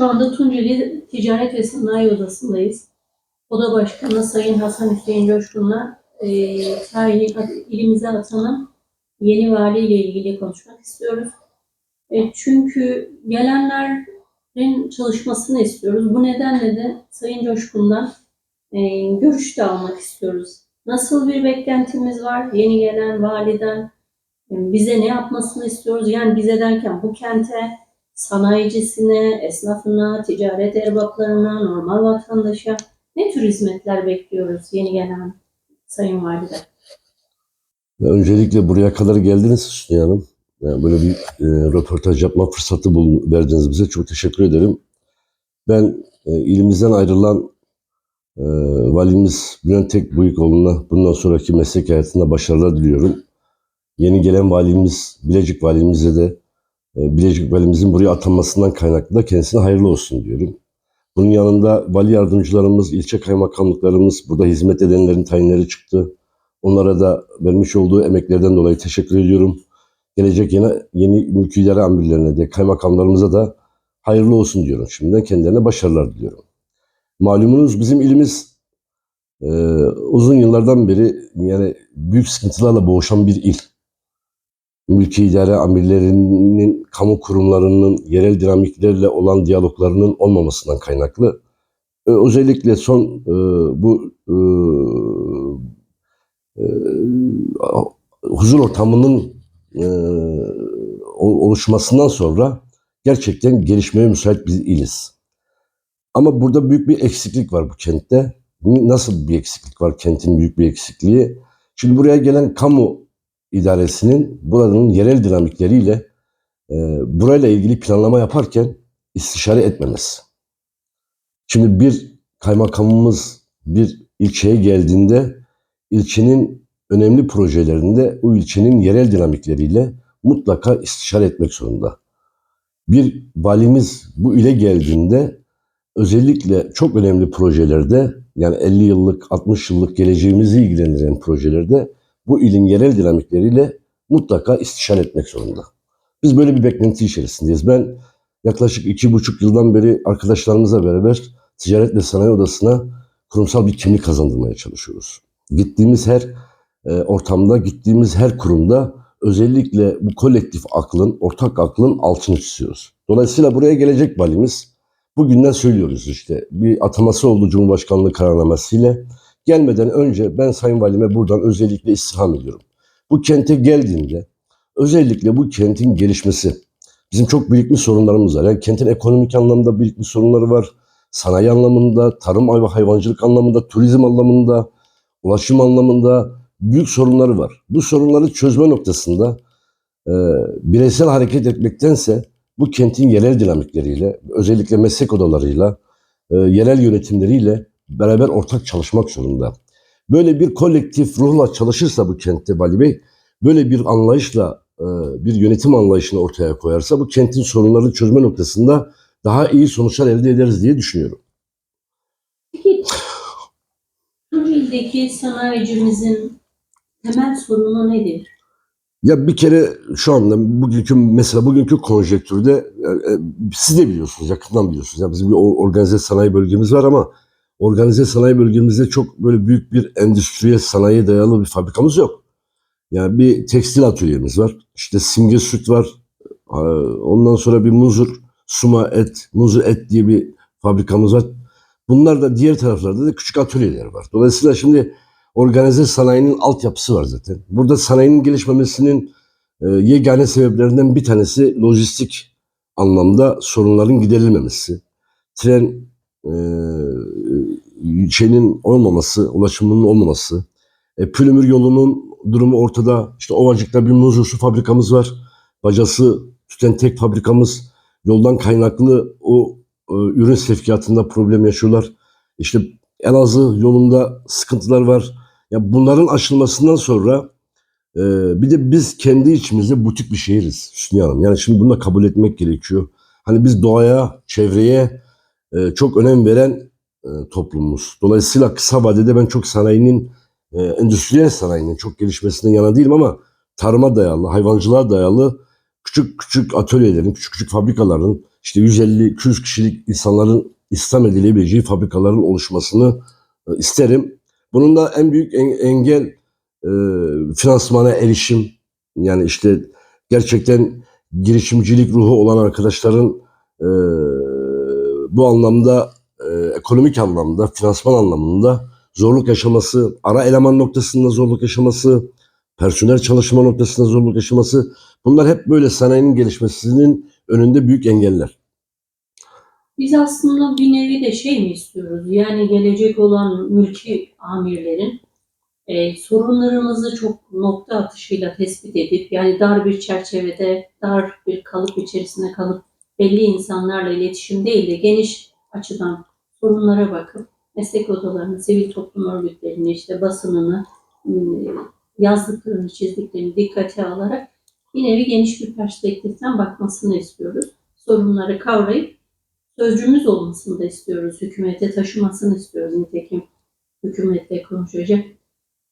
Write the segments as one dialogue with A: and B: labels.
A: Şu anda Tunceli Ticaret ve Sanayi Odası'ndayız. Oda Başkanı Sayın Hasan Hüseyin Coşkun'la e, tayin, ilimize atanan yeni vali ile ilgili konuşmak istiyoruz. E, çünkü gelenlerin çalışmasını istiyoruz. Bu nedenle de Sayın Coşkun'dan e, görüş de almak istiyoruz. Nasıl bir beklentimiz var yeni gelen validen? E, bize ne yapmasını istiyoruz? Yani bize derken bu kente sanayicisine, esnafına, ticaret erbaplarına, normal vatandaşa ne tür hizmetler bekliyoruz yeni gelen Sayın Valide?
B: Öncelikle buraya kadar geldiniz Hüsnü Hanım. Yani böyle bir e, röportaj yapma fırsatı bulun, verdiniz bize. Çok teşekkür ederim. Ben e, ilimizden ayrılan e, valimiz Bülent Tekbuyukoğlu'na bundan sonraki meslek hayatında başarılar diliyorum. Yeni gelen valimiz, Bilecik valimize de Bilecik valimizin buraya atanmasından kaynaklı da kendisine hayırlı olsun diyorum. Bunun yanında vali yardımcılarımız, ilçe kaymakamlıklarımız, burada hizmet edenlerin tayinleri çıktı. Onlara da vermiş olduğu emeklerden dolayı teşekkür ediyorum. Gelecek yeni, yeni mülki idare amirlerine de, kaymakamlarımıza da hayırlı olsun diyorum. Şimdiden kendilerine başarılar diliyorum. Malumunuz bizim ilimiz e, uzun yıllardan beri yani büyük sıkıntılarla boğuşan bir il. Mülki idare amirlerinin, kamu kurumlarının yerel dinamiklerle olan diyaloglarının olmamasından kaynaklı. E, özellikle son e, bu e, e, huzur ortamının e, oluşmasından sonra gerçekten gelişmeye müsait bir iliz. Ama burada büyük bir eksiklik var bu kentte. Nasıl bir eksiklik var kentin büyük bir eksikliği? Şimdi buraya gelen kamu idaresinin buranın yerel dinamikleriyle e, burayla ilgili planlama yaparken istişare etmemesi. Şimdi bir kaymakamımız bir ilçeye geldiğinde ilçenin önemli projelerinde o ilçenin yerel dinamikleriyle mutlaka istişare etmek zorunda. Bir valimiz bu ile geldiğinde özellikle çok önemli projelerde yani 50 yıllık 60 yıllık geleceğimizi ilgilendiren projelerde bu ilin yerel dinamikleriyle mutlaka istişare etmek zorunda. Biz böyle bir beklenti içerisindeyiz. Ben yaklaşık iki buçuk yıldan beri arkadaşlarımızla beraber Ticaret ve Sanayi Odası'na kurumsal bir kimlik kazandırmaya çalışıyoruz. Gittiğimiz her e, ortamda, gittiğimiz her kurumda özellikle bu kolektif aklın, ortak aklın altını çiziyoruz. Dolayısıyla buraya gelecek valimiz bugünden söylüyoruz işte bir ataması oldu Cumhurbaşkanlığı kararnamesiyle. Gelmeden önce ben Sayın Valime buradan özellikle istirham ediyorum. Bu kente geldiğinde özellikle bu kentin gelişmesi, bizim çok büyük bir sorunlarımız var. Yani kentin ekonomik anlamda büyük bir sorunları var. Sanayi anlamında, tarım ve hayvancılık anlamında, turizm anlamında, ulaşım anlamında büyük sorunları var. Bu sorunları çözme noktasında e, bireysel hareket etmektense bu kentin yerel dinamikleriyle, özellikle meslek odalarıyla, e, yerel yönetimleriyle beraber ortak çalışmak zorunda. Böyle bir kolektif ruhla çalışırsa bu kentte Bali Bey, böyle bir anlayışla e, bir yönetim anlayışını ortaya koyarsa bu kentin sorunlarını çözme noktasında daha iyi sonuçlar elde ederiz diye düşünüyorum.
A: Peki Tunceli'deki sanayicimizin temel sorunu nedir?
B: Ya bir kere şu anda bugünkü mesela bugünkü konjektürde e, e, siz de biliyorsunuz yakından biliyorsunuz. Ya bizim bir organize sanayi bölgemiz var ama organize sanayi bölgemizde çok böyle büyük bir endüstriye sanayiye dayalı bir fabrikamız yok. Yani bir tekstil atölyemiz var. İşte simge süt var. Ee, Ondan sonra bir muzur, suma et, muzur et diye bir fabrikamız var. Bunlar da diğer taraflarda da küçük atölyeler var. Dolayısıyla şimdi organize sanayinin altyapısı var zaten. Burada sanayinin gelişmemesinin e, yegane sebeplerinden bir tanesi lojistik anlamda sorunların giderilmemesi. Tren e, şeyinin olmaması, ulaşımının olmaması. E, Pülümür yolunun durumu ortada. İşte Ovacık'ta bir muzur su fabrikamız var. Bacası tüten tek fabrikamız. Yoldan kaynaklı o e, ürün sevkiyatında problem yaşıyorlar. İşte Elazığ yolunda sıkıntılar var. Ya bunların aşılmasından sonra e, bir de biz kendi içimizde butik bir şehiriz Hüsnü Hanım. Yani şimdi bunu da kabul etmek gerekiyor. Hani biz doğaya, çevreye e, çok önem veren e, toplumumuz. Dolayısıyla kısa vadede ben çok sanayinin, e, endüstriyel sanayinin çok gelişmesinden yana değilim ama tarıma dayalı, hayvancılığa dayalı küçük küçük atölyelerin, küçük küçük fabrikaların işte 150-200 kişilik insanların istihdam edilebileceği fabrikaların oluşmasını e, isterim. Bunun da en büyük en- engel e, finansmana erişim. Yani işte gerçekten girişimcilik ruhu olan arkadaşların e, bu anlamda e, ekonomik anlamda, finansman anlamında zorluk yaşaması, ara eleman noktasında zorluk yaşaması, personel çalışma noktasında zorluk yaşaması bunlar hep böyle sanayinin gelişmesinin önünde büyük engeller.
A: Biz aslında bir nevi de şey mi istiyoruz? Yani gelecek olan mülki amirlerin e, sorunlarımızı çok nokta atışıyla tespit edip yani dar bir çerçevede, dar bir kalıp içerisinde kalıp belli insanlarla iletişim değil de geniş açıdan sorunlara bakıp meslek odalarını, sivil toplum örgütlerini, işte basınını, e, yazdıklarını, çizdiklerini dikkate alarak bir nevi geniş bir perspektiften bakmasını istiyoruz. Sorunları kavrayıp sözcümüz olmasını da istiyoruz. Hükümete taşımasını istiyoruz. Nitekim hükümetle konuşacak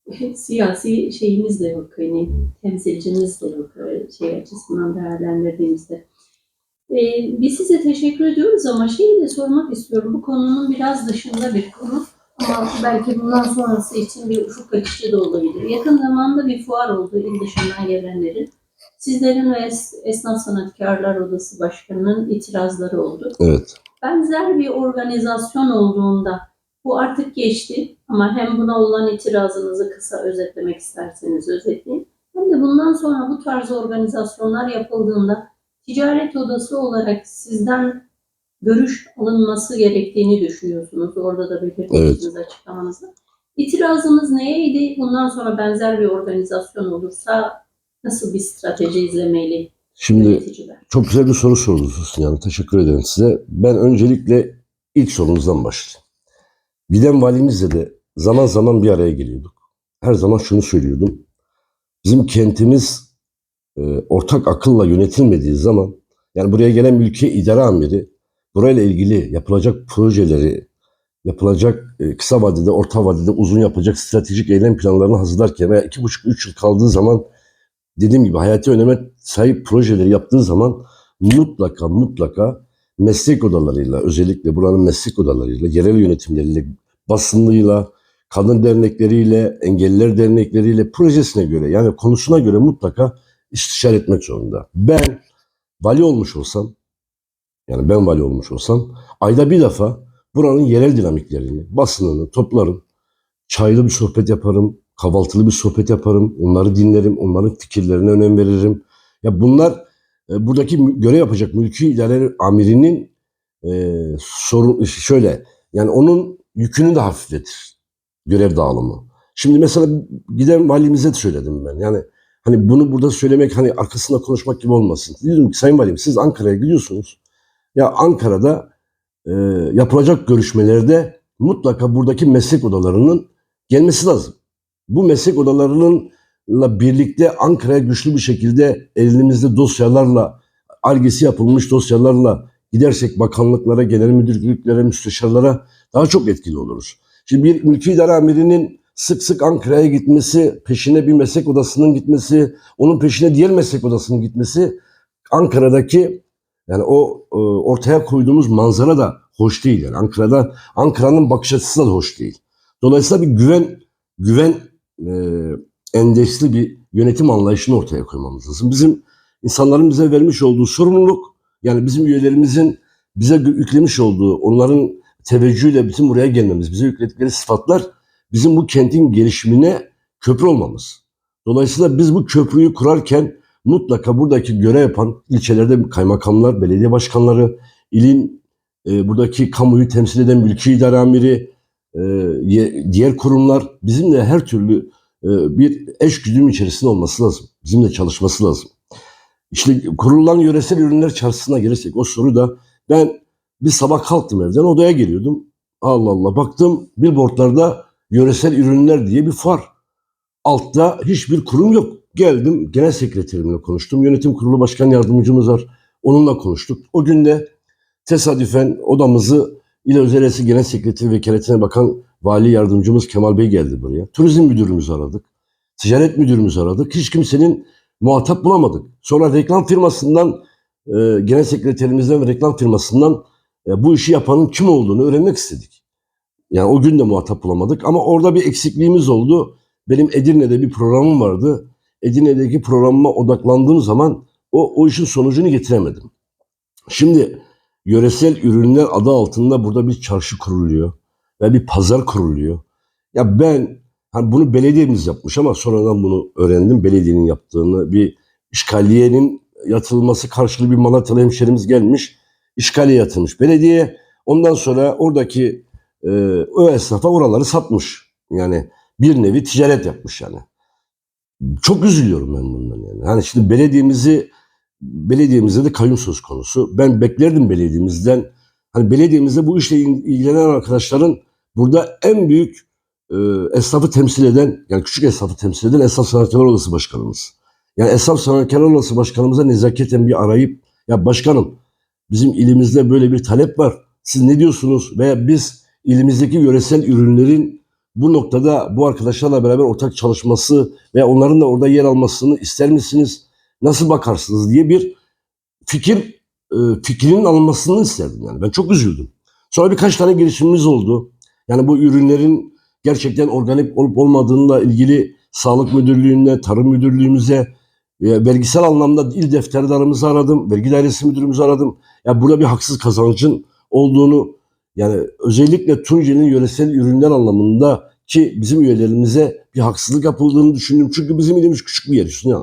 A: siyasi şeyimiz de yok. Hani temsilcimiz de yok şey açısından değerlendirdiğimizde. Ee, biz size teşekkür ediyoruz ama şeyi de sormak istiyorum. Bu konunun biraz dışında bir konu. Ama belki bundan sonrası için bir ufuk açıcı da olabilir. Yakın zamanda bir fuar oldu il dışından gelenlerin. Sizlerin ve Es- Esnaf Sanatkarlar Odası Başkanı'nın itirazları oldu
B: Evet.
A: benzer bir organizasyon olduğunda bu artık geçti ama hem buna olan itirazınızı kısa özetlemek isterseniz özetleyin. Hem de bundan sonra bu tarz organizasyonlar yapıldığında ticaret odası olarak sizden görüş alınması gerektiğini düşünüyorsunuz. Orada da belirtmişsiniz açıklamanızda. İtirazınız neydi? Bundan sonra benzer bir organizasyon olursa nasıl bir strateji izlemeli
B: Şimdi
A: yöneticiler?
B: Çok güzel bir soru sordunuz yani teşekkür ederim size. Ben öncelikle ilk sorunuzdan başlayayım. Giden valimizle de zaman zaman bir araya geliyorduk. Her zaman şunu söylüyordum. Bizim kentimiz e, ortak akılla yönetilmediği zaman yani buraya gelen mülki idare amiri burayla ilgili yapılacak projeleri, yapılacak e, kısa vadede, orta vadede, uzun yapacak stratejik eylem planlarını hazırlarken veya iki buçuk, üç yıl kaldığı zaman dediğim gibi hayati öneme sahip projeleri yaptığı zaman mutlaka mutlaka meslek odalarıyla özellikle buranın meslek odalarıyla, yerel yönetimleriyle, basınlığıyla, kadın dernekleriyle, engelliler dernekleriyle projesine göre yani konusuna göre mutlaka istişare etmek zorunda. Ben vali olmuş olsam yani ben vali olmuş olsam ayda bir defa buranın yerel dinamiklerini, basınını toplarım. Çaylı bir sohbet yaparım, kahvaltılı bir sohbet yaparım. Onları dinlerim, onların fikirlerine önem veririm. Ya bunlar e, buradaki görev yapacak mülki idare amirinin e, sorun şöyle yani onun yükünü de hafifletir görev dağılımı. Şimdi mesela giden valimize de söyledim ben. Yani hani bunu burada söylemek hani arkasında konuşmak gibi olmasın. Dedim ki Sayın Valim siz Ankara'ya gidiyorsunuz. Ya Ankara'da e, yapılacak görüşmelerde mutlaka buradaki meslek odalarının gelmesi lazım. Bu meslek odalarıyla birlikte Ankara'ya güçlü bir şekilde elimizde dosyalarla, argesi yapılmış dosyalarla gidersek bakanlıklara, genel müdürlüklere, müsteşarlara daha çok etkili oluruz. Şimdi bir mülki idare amirinin sık sık Ankara'ya gitmesi, peşine bir meslek odasının gitmesi, onun peşine diğer meslek odasının gitmesi Ankara'daki yani o e, ortaya koyduğumuz manzara da hoş değil. Yani Ankara'da Ankara'nın bakış açısı da hoş değil. Dolayısıyla bir güven güven e, endeksli bir yönetim anlayışını ortaya koymamız lazım. Bizim insanların bize vermiş olduğu sorumluluk yani bizim üyelerimizin bize yüklemiş olduğu onların teveccühüyle bütün buraya gelmemiz, bize yükledikleri sıfatlar bizim bu kentin gelişimine köprü olmamız. Dolayısıyla biz bu köprüyü kurarken mutlaka buradaki görev yapan ilçelerde kaymakamlar, belediye başkanları, ilin e, buradaki kamuyu temsil eden mülki idare amiri, e, diğer kurumlar bizimle her türlü e, bir eş güdüm içerisinde olması lazım. Bizimle çalışması lazım. İşte kurulan yöresel ürünler çarşısına gelirsek o soru da ben bir sabah kalktım evden odaya geliyordum. Allah Allah baktım billboardlarda yöresel ürünler diye bir fuar. Altta hiçbir kurum yok. Geldim genel sekreterimle konuştum. Yönetim kurulu başkan yardımcımız var. Onunla konuştuk. O gün de tesadüfen odamızı İl Özelesi Genel Sekreteri Vekaletine Bakan Vali Yardımcımız Kemal Bey geldi buraya. Turizm müdürümüzü aradık. Ticaret müdürümüzü aradık. Hiç kimsenin muhatap bulamadık. Sonra reklam firmasından e, genel sekreterimizden ve reklam firmasından e, bu işi yapanın kim olduğunu öğrenmek istedik. Yani o gün de muhatap bulamadık ama orada bir eksikliğimiz oldu. Benim Edirne'de bir programım vardı. Edirne'deki programıma odaklandığım zaman o, o işin sonucunu getiremedim. Şimdi yöresel ürünler adı altında burada bir çarşı kuruluyor ve bir pazar kuruluyor. Ya ben hani bunu belediyemiz yapmış ama sonradan bunu öğrendim belediyenin yaptığını. Bir işgaliyenin yatırılması karşılığı bir Malatyalı hemşerimiz gelmiş. işgaliye yatırmış belediye. Ondan sonra oradaki e, o esnafa oraları satmış. Yani bir nevi ticaret yapmış yani. Çok üzülüyorum ben bundan yani. Hani şimdi belediyemizi belediyemizde de kayyum söz konusu. Ben beklerdim belediyemizden. Hani belediyemizde bu işle ilgilenen arkadaşların burada en büyük e, esnafı temsil eden, yani küçük esnafı temsil eden Esnaf Sanatkarlar Odası Başkanımız. Yani Esnaf Sanatkarlar Odası Başkanımıza nezaketen bir arayıp, ya başkanım bizim ilimizde böyle bir talep var. Siz ne diyorsunuz? Veya biz ilimizdeki yöresel ürünlerin bu noktada bu arkadaşlarla beraber ortak çalışması ve onların da orada yer almasını ister misiniz? Nasıl bakarsınız diye bir fikir e, fikrinin alınmasını isterdim yani. Ben çok üzüldüm. Sonra birkaç tane girişimimiz oldu. Yani bu ürünlerin gerçekten organik olup olmadığıyla ilgili Sağlık Müdürlüğü'ne, Tarım Müdürlüğümüze, e, vergisel anlamda il defterdarımızı aradım, vergi dairesi müdürümüzü aradım. Ya burada bir haksız kazancın olduğunu yani özellikle Tunceli'nin yöresel ürünler anlamında ki bizim üyelerimize bir haksızlık yapıldığını düşündüm. Çünkü bizim ilimiz küçük bir yer Hüsnü.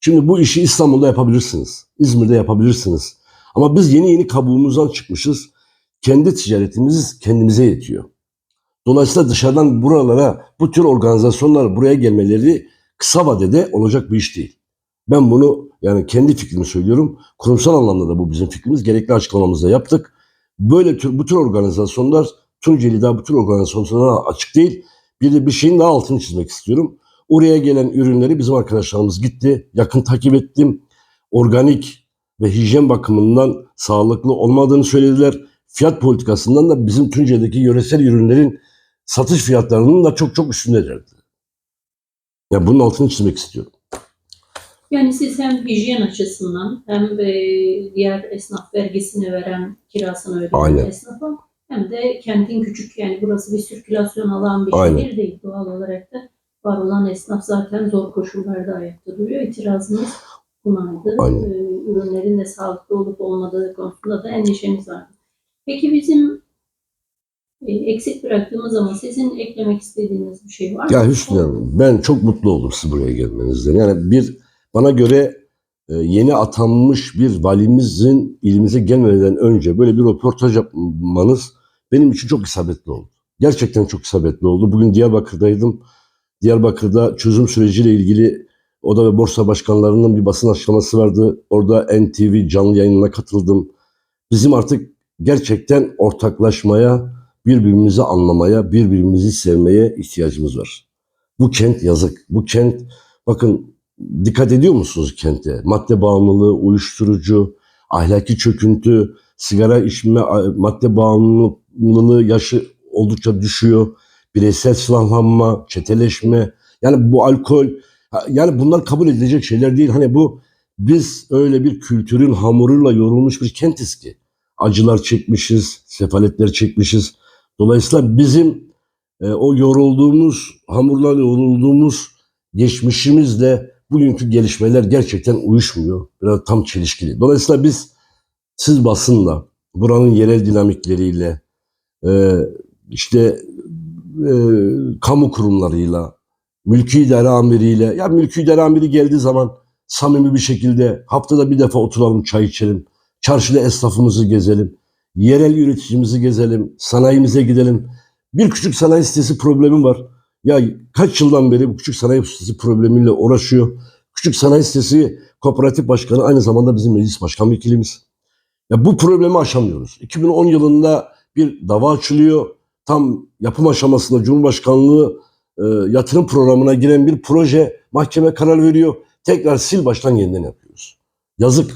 B: Şimdi bu işi İstanbul'da yapabilirsiniz. İzmir'de yapabilirsiniz. Ama biz yeni yeni kabuğumuzdan çıkmışız. Kendi ticaretimiz kendimize yetiyor. Dolayısıyla dışarıdan buralara bu tür organizasyonlar buraya gelmeleri kısa vadede olacak bir iş değil. Ben bunu yani kendi fikrimi söylüyorum. Kurumsal anlamda da bu bizim fikrimiz. Gerekli açıklamamızı da yaptık. Böyle tür, bu tür organizasyonlar Tunceli daha bu tür organizasyonlara açık değil. Bir de bir şeyin daha altını çizmek istiyorum. Oraya gelen ürünleri bizim arkadaşlarımız gitti. Yakın takip ettim. Organik ve hijyen bakımından sağlıklı olmadığını söylediler. Fiyat politikasından da bizim Tunceli'deki yöresel ürünlerin satış fiyatlarının da çok çok üstündelerdi. Ya bunun altını çizmek istiyorum.
A: Yani siz hem hijyen açısından hem de diğer esnaf vergisini veren, kirasını ödeyen
B: Aynen.
A: esnafa hem de kentin küçük yani burası bir sirkülasyon alan bir
B: Aynen.
A: şehir değil doğal olarak da var olan esnaf zaten zor koşullarda ayakta duruyor. İtirazımız bunaydı.
B: Aynen.
A: Ee, ürünlerin de sağlıklı olup olmadığı konusunda da endişemiz vardı. Peki bizim e, eksik bıraktığımız zaman sizin eklemek istediğiniz bir şey var mı?
B: Ya Hüsnü Hanım ben çok mutlu oldum siz buraya gelmenizden. Yani bir bana göre e, yeni atanmış bir valimizin ilimize gelmeden önce böyle bir röportaj yapmanız benim için çok isabetli oldu. Gerçekten çok isabetli oldu. Bugün Diyarbakır'daydım. Diyarbakır'da çözüm süreciyle ilgili Oda ve Borsa Başkanlarının bir basın açıklaması vardı. Orada NTV canlı yayınına katıldım. Bizim artık gerçekten ortaklaşmaya, birbirimizi anlamaya, birbirimizi sevmeye ihtiyacımız var. Bu kent yazık. Bu kent bakın dikkat ediyor musunuz kente? Madde bağımlılığı, uyuşturucu, ahlaki çöküntü, sigara içme, madde bağımlılığı yaşı oldukça düşüyor. Bireysel silahlanma, çeteleşme. Yani bu alkol, yani bunlar kabul edilecek şeyler değil. Hani bu biz öyle bir kültürün hamuruyla yorulmuş bir kentiz ki. Acılar çekmişiz, sefaletler çekmişiz. Dolayısıyla bizim e, o yorulduğumuz, hamurlarla yorulduğumuz geçmişimizle bugünkü gelişmeler gerçekten uyuşmuyor. Biraz tam çelişkili. Dolayısıyla biz siz basınla, buranın yerel dinamikleriyle, e, işte e, kamu kurumlarıyla, mülki idare amiriyle, ya mülki idare amiri geldiği zaman samimi bir şekilde haftada bir defa oturalım, çay içelim, çarşıda esnafımızı gezelim, yerel üreticimizi gezelim, sanayimize gidelim. Bir küçük sanayi sitesi problemi var. Ya kaç yıldan beri bu küçük sanayi sitesi problemiyle uğraşıyor. Küçük sanayi sitesi kooperatif başkanı aynı zamanda bizim meclis başkan vekilimiz. Ya bu problemi aşamıyoruz. 2010 yılında bir dava açılıyor. Tam yapım aşamasında Cumhurbaşkanlığı e, yatırım programına giren bir proje mahkeme karar veriyor. Tekrar sil baştan yeniden yapıyoruz. Yazık.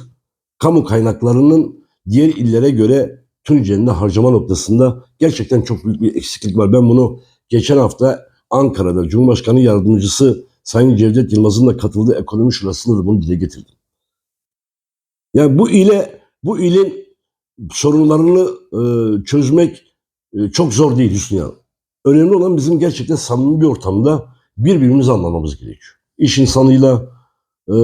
B: Kamu kaynaklarının diğer illere göre Tunceli'nin harcama noktasında gerçekten çok büyük bir eksiklik var. Ben bunu geçen hafta Ankara'da Cumhurbaşkanı Yardımcısı Sayın Cevdet Yılmaz'ın da katıldığı ekonomi şurasında da bunu dile getirdim. Yani bu ile bu ilin sorunlarını e, çözmek e, çok zor değil Hüsnü Hanım. Önemli olan bizim gerçekten samimi bir ortamda birbirimizi anlamamız gerekiyor. İş insanıyla, e,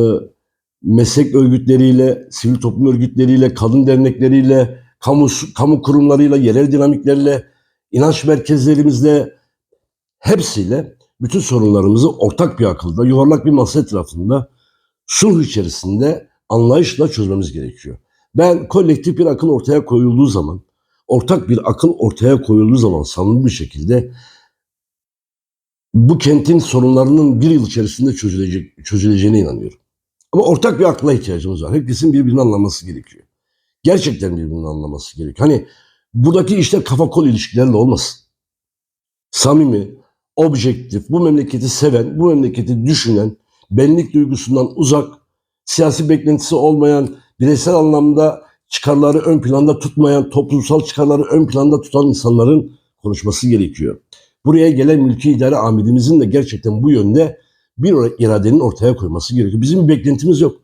B: meslek örgütleriyle, sivil toplum örgütleriyle, kadın dernekleriyle, kamu, kamu kurumlarıyla, yerel dinamiklerle, inanç merkezlerimizle, hepsiyle bütün sorunlarımızı ortak bir akılda, yuvarlak bir masa etrafında, sulh içerisinde anlayışla çözmemiz gerekiyor. Ben kolektif bir akıl ortaya koyulduğu zaman, ortak bir akıl ortaya koyulduğu zaman samimi bir şekilde bu kentin sorunlarının bir yıl içerisinde çözülecek, çözüleceğine inanıyorum. Ama ortak bir akla ihtiyacımız var. Herkesin birbirini anlaması gerekiyor. Gerçekten birbirini anlaması gerekiyor. Hani buradaki işler kafa kol ilişkilerle olmasın. Samimi, objektif, bu memleketi seven, bu memleketi düşünen, benlik duygusundan uzak, siyasi beklentisi olmayan, bireysel anlamda çıkarları ön planda tutmayan, toplumsal çıkarları ön planda tutan insanların konuşması gerekiyor. Buraya gelen mülki idare amirimizin de gerçekten bu yönde bir iradenin ortaya koyması gerekiyor. Bizim bir beklentimiz yok.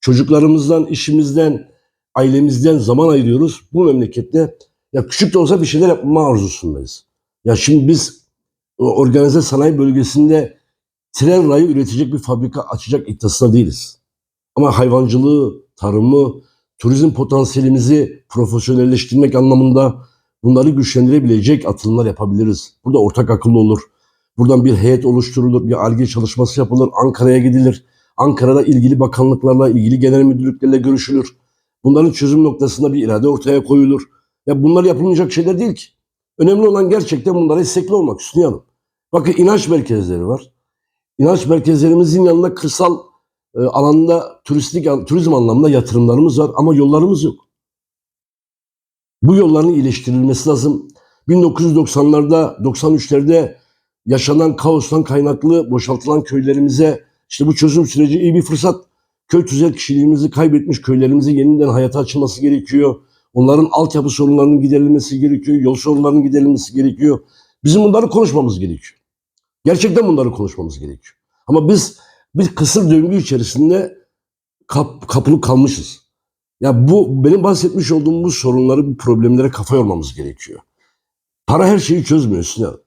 B: Çocuklarımızdan, işimizden, ailemizden zaman ayırıyoruz. Bu memlekette ya küçük de olsa bir şeyler yapma arzusundayız. Ya şimdi biz organize sanayi bölgesinde tren rayı üretecek bir fabrika açacak iddiasında değiliz. Ama hayvancılığı, tarımı, turizm potansiyelimizi profesyonelleştirmek anlamında bunları güçlendirebilecek atılımlar yapabiliriz. Burada ortak akıllı olur. Buradan bir heyet oluşturulur, bir arge çalışması yapılır, Ankara'ya gidilir. Ankara'da ilgili bakanlıklarla, ilgili genel müdürlüklerle görüşülür. Bunların çözüm noktasında bir irade ortaya koyulur. Ya bunlar yapılmayacak şeyler değil ki. Önemli olan gerçekten bunlara istekli olmak Hüsnü. Bakın inanç merkezleri var. İnanç merkezlerimizin yanında kırsal e, alanda turistik turizm anlamında yatırımlarımız var ama yollarımız yok. Bu yolların iyileştirilmesi lazım. 1990'larda, 93'lerde yaşanan kaostan kaynaklı boşaltılan köylerimize işte bu çözüm süreci iyi bir fırsat. Köy tüzel kişiliğimizi kaybetmiş köylerimizi yeniden hayata açılması gerekiyor. Onların altyapı sorunlarının giderilmesi gerekiyor. Yol sorunlarının giderilmesi gerekiyor. Bizim bunları konuşmamız gerekiyor. Gerçekten bunları konuşmamız gerekiyor. Ama biz bir kısır döngü içerisinde kap, kapılı kalmışız. Ya bu benim bahsetmiş olduğum bu sorunları, bu problemlere kafa yormamız gerekiyor. Para her şeyi çözmüyor Sinan.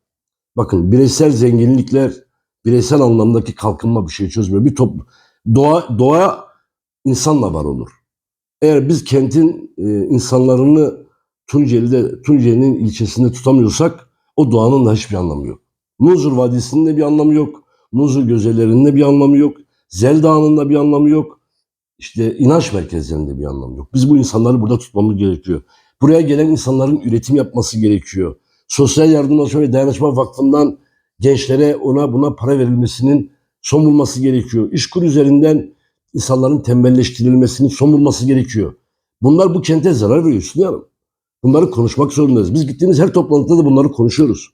B: Bakın bireysel zenginlikler, bireysel anlamdaki kalkınma bir şey çözmüyor. Bir top, doğa, doğa insanla var olur. Eğer biz kentin e, insanlarını Tunceli'de, Tunceli'nin ilçesinde tutamıyorsak o doğanın da hiçbir anlamı yok. Muzur Vadisi'nin de bir anlamı yok. Muzur Gözelerinin de bir anlamı yok. Zel Dağı'nın da bir anlamı yok. İşte inanç merkezlerinde bir anlamı yok. Biz bu insanları burada tutmamız gerekiyor. Buraya gelen insanların üretim yapması gerekiyor. Sosyal Yardımlaşma ve Dayanışma Vakfı'ndan gençlere ona buna para verilmesinin son bulması gerekiyor. İşkur üzerinden insanların tembelleştirilmesinin son bulması gerekiyor. Bunlar bu kente zarar veriyor Hüsnü Hanım. Bunları konuşmak zorundayız. Biz gittiğimiz her toplantıda da bunları konuşuyoruz.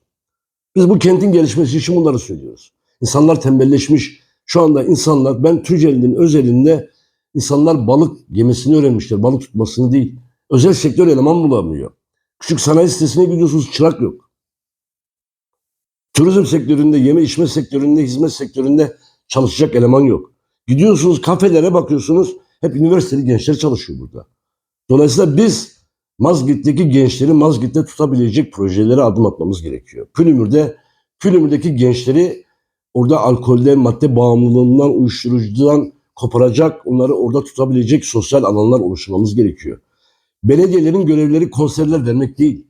B: Biz bu kentin gelişmesi için bunları söylüyoruz. İnsanlar tembelleşmiş. Şu anda insanlar, ben Tunceli'nin özelinde insanlar balık yemesini öğrenmişler. Balık tutmasını değil. Özel sektör eleman bulamıyor. Küçük sanayi sitesine gidiyorsunuz çırak yok. Turizm sektöründe, yeme içme sektöründe, hizmet sektöründe çalışacak eleman yok. Gidiyorsunuz kafelere bakıyorsunuz hep üniversiteli gençler çalışıyor burada. Dolayısıyla biz Mazgirt'teki gençleri Mazgirt'te tutabilecek projelere adım atmamız gerekiyor. Pülümür'de, Pülümür'deki gençleri orada alkolden, madde bağımlılığından, uyuşturucudan koparacak, onları orada tutabilecek sosyal alanlar oluşturmamız gerekiyor. Belediyelerin görevleri konserler vermek değil.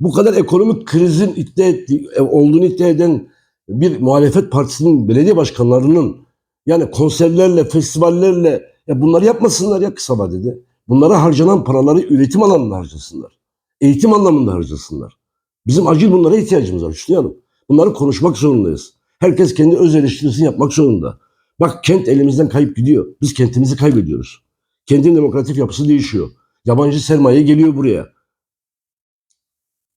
B: Bu kadar ekonomik krizin iddia ettiği, e, olduğunu iddia eden bir muhalefet partisinin belediye başkanlarının yani konserlerle, festivallerle ya bunları yapmasınlar ya kısa vadede. Bunlara harcanan paraları üretim alanında harcasınlar. Eğitim anlamında harcasınlar. Bizim acil bunlara ihtiyacımız var Hüsnü Hanım. Bunları konuşmak zorundayız. Herkes kendi öz eleştirisini yapmak zorunda. Bak kent elimizden kayıp gidiyor. Biz kentimizi kaybediyoruz. Kentin demokratik yapısı değişiyor. Yabancı sermaye geliyor buraya.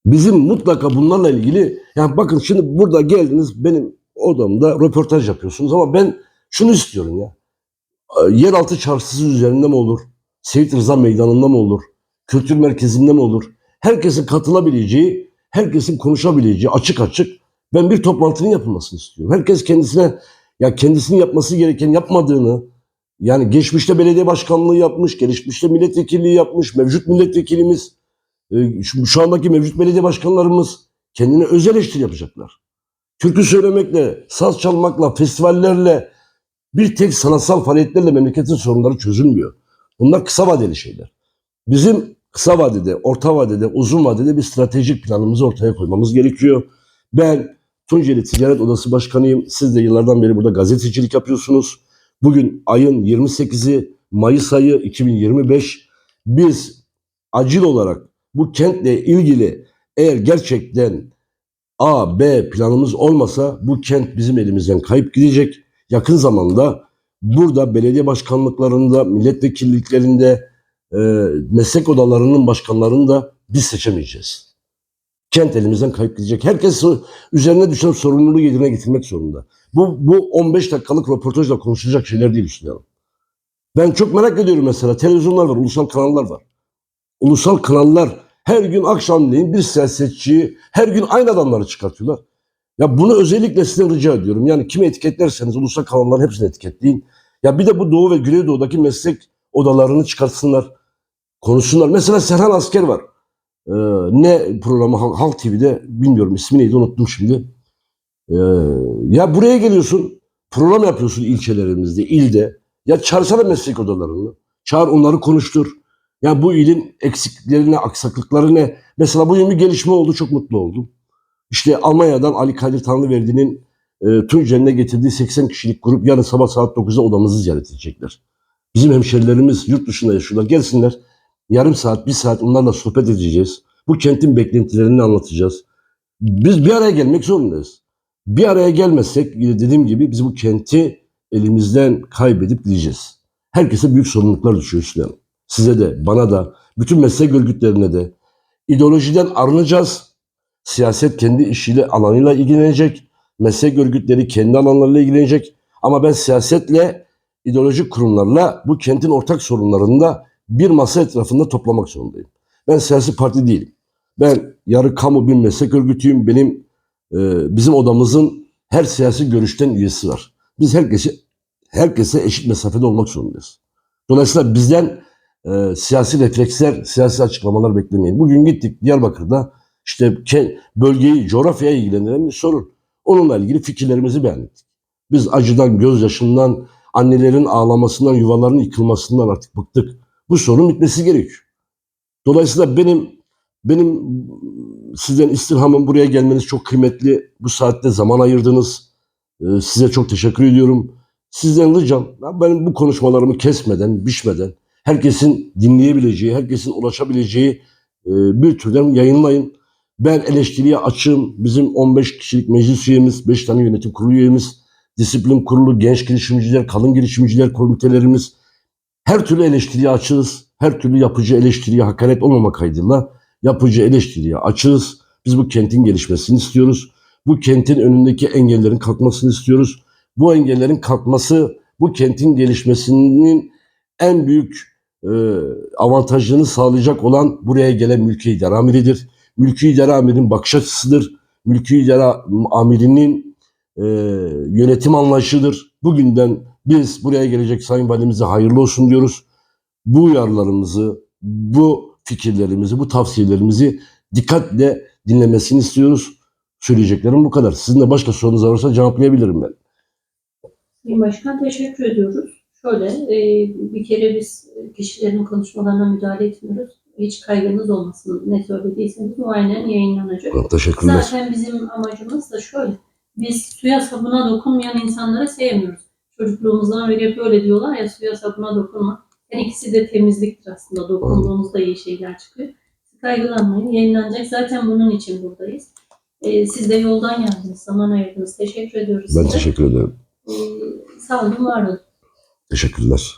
B: Bizim mutlaka bunlarla ilgili yani bakın şimdi burada geldiniz benim odamda röportaj yapıyorsunuz ama ben şunu istiyorum ya. Yeraltı çarşısı üzerinde mi olur? Seyit Rıza Meydanı'nda mı olur? Kültür merkezinde mi olur? Herkesin katılabileceği, herkesin konuşabileceği açık açık ben bir toplantının yapılmasını istiyorum. Herkes kendisine ya kendisinin yapması gereken yapmadığını Yani geçmişte belediye başkanlığı yapmış, geçmişte milletvekilliği yapmış, mevcut milletvekilimiz, e, şu andaki mevcut belediye başkanlarımız kendine öz eleştiri yapacaklar. Türkü söylemekle, saz çalmakla, festivallerle, bir tek sanatsal faaliyetlerle memleketin sorunları çözülmüyor. Bunlar kısa vadeli şeyler. Bizim kısa vadede, orta vadede, uzun vadede bir stratejik planımızı ortaya koymamız gerekiyor. Ben Tunceli Ticaret Odası Başkanıyım. Siz de yıllardan beri burada gazetecilik yapıyorsunuz. Bugün ayın 28'i Mayıs ayı 2025. Biz acil olarak bu kentle ilgili eğer gerçekten A, B planımız olmasa bu kent bizim elimizden kayıp gidecek. Yakın zamanda burada belediye başkanlıklarında, milletvekilliklerinde, e, meslek odalarının başkanlarını da biz seçemeyeceğiz. Kent elimizden kayıp gidecek. Herkes üzerine düşen sorumluluğu yerine getirmek zorunda. Bu, bu 15 dakikalık röportajla konuşulacak şeyler değil Hüsnü. Ben çok merak ediyorum mesela. Televizyonlar var, ulusal kanallar var. Ulusal kanallar her gün akşamleyin bir siyasetçiyi her gün aynı adamları çıkartıyorlar. Ya bunu özellikle sizden rica ediyorum. Yani kimi etiketlerseniz ulusal kanalların hepsini etiketleyin. Ya bir de bu Doğu ve Güneydoğu'daki meslek odalarını çıkartsınlar. Konuşsunlar. Mesela Serhan Asker var. Ee, ne programı Halk TV'de bilmiyorum ismi neydi unuttum şimdi. Ee, ya buraya geliyorsun program yapıyorsun ilçelerimizde, ilde. Ya çağırsana meslek odalarını. Çağır onları konuştur. Ya bu ilin eksiklikleri ne, aksaklıkları ne? Mesela bugün bir gelişme oldu çok mutlu oldum. İşte Almanya'dan Ali Kadir Tanrıverdi'nin e, Tunceli'ne getirdiği 80 kişilik grup yarın sabah saat 9'da odamızı ziyaret edecekler. Bizim hemşerilerimiz yurt dışında yaşıyorlar. Gelsinler yarım saat, bir saat onlarla sohbet edeceğiz. Bu kentin beklentilerini anlatacağız. Biz bir araya gelmek zorundayız. Bir araya gelmezsek dediğim gibi biz bu kenti elimizden kaybedip gideceğiz. Herkese büyük sorumluluklar düşüyor Hanım. Size de, bana da, bütün meslek örgütlerine de. ideolojiden arınacağız. Siyaset kendi işiyle, alanıyla ilgilenecek. Meslek örgütleri kendi alanlarıyla ilgilenecek. Ama ben siyasetle, ideolojik kurumlarla bu kentin ortak sorunlarını da bir masa etrafında toplamak zorundayım. Ben siyasi parti değilim. Ben yarı kamu bir meslek örgütüyüm. Benim e, bizim odamızın her siyasi görüşten üyesi var. Biz herkese herkese eşit mesafede olmak zorundayız. Dolayısıyla bizden e, siyasi refleksler, siyasi açıklamalar beklemeyin. Bugün gittik Diyarbakır'da işte ke- bölgeyi, coğrafyaya ilgilendiren bir sorun. Onunla ilgili fikirlerimizi beyan ettik. Biz acıdan, gözyaşından, annelerin ağlamasından, yuvaların yıkılmasından artık bıktık. Bu sorun bitmesi gerekiyor. Dolayısıyla benim benim sizden istirhamım buraya gelmeniz çok kıymetli. Bu saatte zaman ayırdınız. Ee, size çok teşekkür ediyorum. Sizden ricam benim bu konuşmalarımı kesmeden, biçmeden herkesin dinleyebileceği, herkesin ulaşabileceği e, bir türden yayınlayın. Ben eleştiriye açığım. Bizim 15 kişilik meclis üyemiz, 5 tane yönetim kurulu üyemiz, disiplin kurulu, genç girişimciler, kadın girişimciler komitelerimiz her türlü eleştiriye açığız. Her türlü yapıcı eleştiriye hakaret olmamak kaydıyla yapıcı eleştiriye açığız. Biz bu kentin gelişmesini istiyoruz. Bu kentin önündeki engellerin kalkmasını istiyoruz. Bu engellerin kalkması bu kentin gelişmesinin en büyük e, avantajını sağlayacak olan buraya gelen mülki idare amiridir. Mülki idare amirin bakış açısıdır. Mülki idare amirinin e, yönetim anlayışıdır. Bugünden biz buraya gelecek Sayın Valimize hayırlı olsun diyoruz. Bu uyarılarımızı, bu fikirlerimizi, bu tavsiyelerimizi dikkatle dinlemesini istiyoruz. Söyleyeceklerim bu kadar. Sizin de başka sorunuz varsa cevaplayabilirim ben.
A: Başkan teşekkür ediyoruz. Şöyle e, bir kere biz kişilerin konuşmalarına müdahale etmiyoruz. Hiç kaygınız olmasın. Ne söylediyseniz bu aynen yayınlanacak.
B: Teşekkürler.
A: Zaten bizim amacımız da şöyle. Biz suya sabuna dokunmayan insanları sevmiyoruz. Çocukluğumuzdan beri hep öyle diyorlar ya suya sabuna dokunma. Her ikisi de temizliktir aslında. Dokunduğumuzda iyi şeyler çıkıyor. Kaygılanmayın. Yayınlanacak. Zaten bunun için buradayız. Ee, siz de yoldan geldiniz. Zaman ayırdınız. Teşekkür ediyoruz
B: Ben
A: size.
B: teşekkür ederim.
A: Ee, sağ olun, var olun.
B: Teşekkürler.